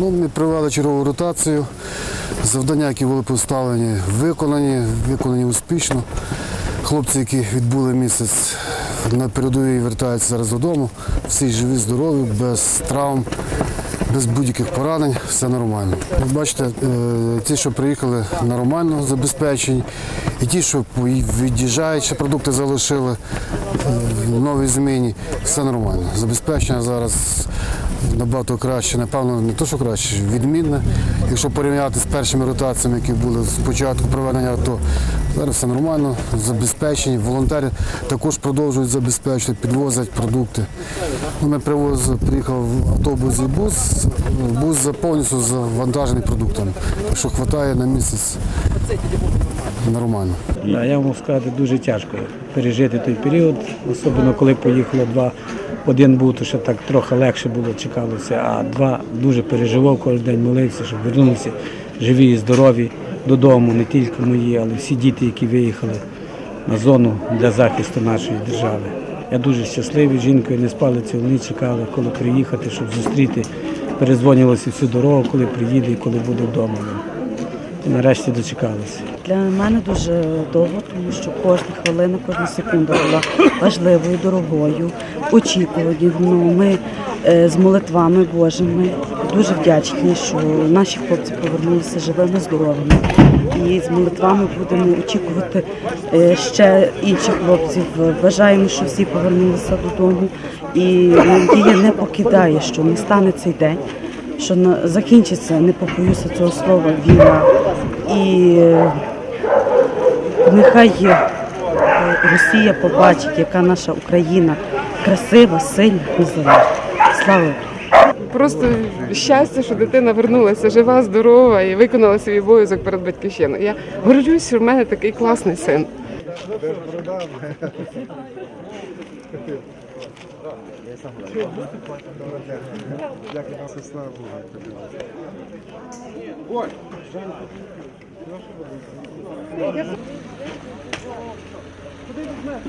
Ну, ми провели чергову ротацію. Завдання, які були поставлені, виконані, виконані успішно. Хлопці, які відбули місяць на передовій, вертаються зараз додому. Всі живі, здорові, без травм, без будь-яких поранень, все нормально. Ви бачите, е, ті, що приїхали нормально забезпечені, і ті, що від'їжджають, ще продукти залишили е, в новій зміні, все нормально. Забезпечення зараз набагато краще, напевно, не то, що краще, відмінне. Якщо порівняти з першими ротаціями, які були з початку проведення АТО, зараз все нормально, забезпечені. Волонтери також продовжують забезпечувати, підвозять продукти. Ну, Ми привозили, приїхав автобус і бус, бус повністю завантажений продуктами. Що вистачає на місяць нормально. Я можу сказати, дуже тяжко пережити той період, особливо коли поїхало два. Один був, то ще так трохи легше було, чекалося, а два дуже переживав, кожен день молився, щоб вернулися живі і здорові додому, не тільки мої, але всі діти, які виїхали на зону для захисту нашої держави. Я дуже щасливий, жінкою не спали цілу ніч, чекали, коли приїхати, щоб зустріти. Перезвонювалися всю дорогу, коли приїде і коли буде вдома. Нарешті дочекалися. Для мене дуже довго, тому що кожна хвилина, кожна секунда була важливою, дорогою, очікуванням. Ну, ми е, з молитвами Божими дуже вдячні, що наші хлопці повернулися живими, здоровими. І з молитвами будемо очікувати е, ще інших хлопців. Бажаємо, що всі повернулися додому. І надія не покидає, що не стане цей день що закінчиться, не побоюся цього слова, війна. І нехай Росія побачить, яка наша Україна красива, сильна, незалежна. Слава! Просто щастя, що дитина вернулася жива, здорова і виконала свій обов'язок перед батьківщиною. Я горжусь, що в мене такий класний син. Як нас слава Ой! Куди візьмеш?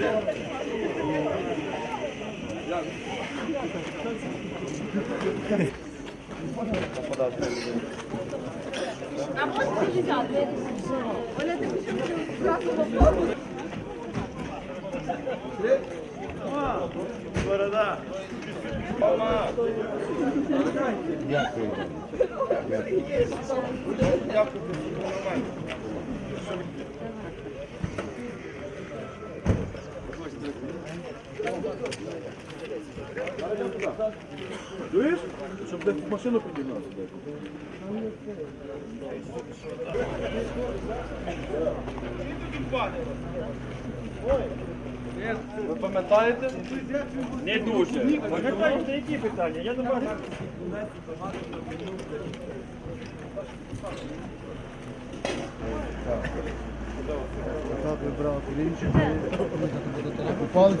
Thank you. А можете літати? Вони тим красного форму. Борода. Дякую. Дякую. Дякую. Чуєш? Щоб десь машину підігнати. Ви пам'ятаєте? Не дуже. Пам'ятаєте, які питання? Я не бачу. Так, вибрав клінчик. Палець.